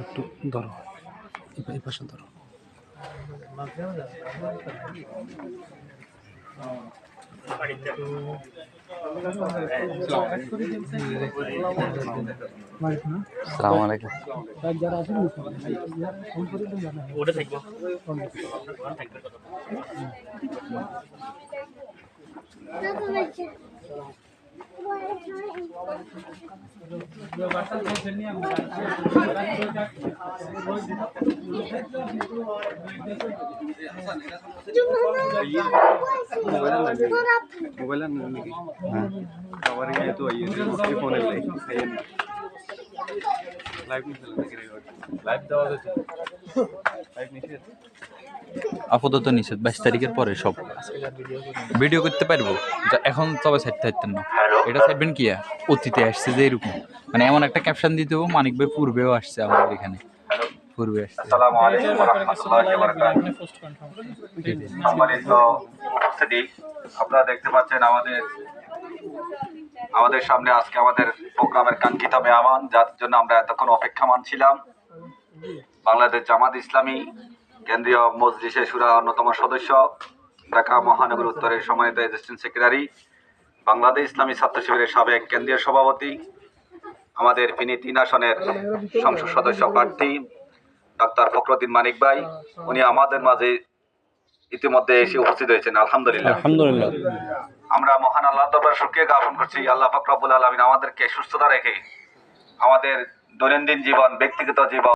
একটু ধরো। এই- পাশে ধরো। সালাম ಮೊಬೈಲ್ ನನಗೆ ಕವರಿಗೆ ಆಯಿತು ಐದು ಫೋನಲ್ಲಿ ಐದು ಲೈಫ್ ಮಿಸ್ ಲೈಫ್ ದವಾದ ಲೈಫ್ ಮಿಸ್ আপাতত নিষেধ। বাইশ তারিখের পরে সব ভিডিও করতে পারব? যা এখন তবে সাইড থাকতেন না। এটা চাইবেন কি? অতীতে আসছে যে এরকম। মানে এমন একটা ক্যাপশন দিতে হবে মানিক ভাই পূর্বেও আসছে আমাদের এখানে। পূর্বে আসছে। আপনারা দেখতে পাচ্ছেন আমাদের আমাদের সামনে আজকে আমাদের প্রোগ্রামের কাঙ্ক্ষিত মেহমান যার জন্য আমরা এতক্ষণ অপেক্ষামান ছিলাম। বাংলাদেশ জামাত ইসলামী কেন্দ্রীয় মজলিসে সুরা অন্যতম সদস্য ঢাকা মহানগর উত্তরের সম্মানিত অ্যাসিস্ট্যান্ট সেক্রেটারি বাংলাদেশ ইসলামী ছাত্র শিবিরের সাবেক কেন্দ্রীয় সভাপতি আমাদের ফিনি তিন আসনের সংসদ সদস্য প্রার্থী ডাক্তার ফখরুদ্দিন মানিক ভাই উনি আমাদের মাঝে ইতিমধ্যে এসে উপস্থিত হয়েছেন আলহামদুলিল্লাহ। আলহামদুলিল্লাহ। আমরা মহান আল্লাহ দরবার শুকরিয়া জ্ঞাপন করছি আল্লাহ ফাকরাবুল আলমিন আমাদেরকে সুস্থতা রেখে আমাদের দৈনন্দিন জীবন ব্যক্তিগত জীবন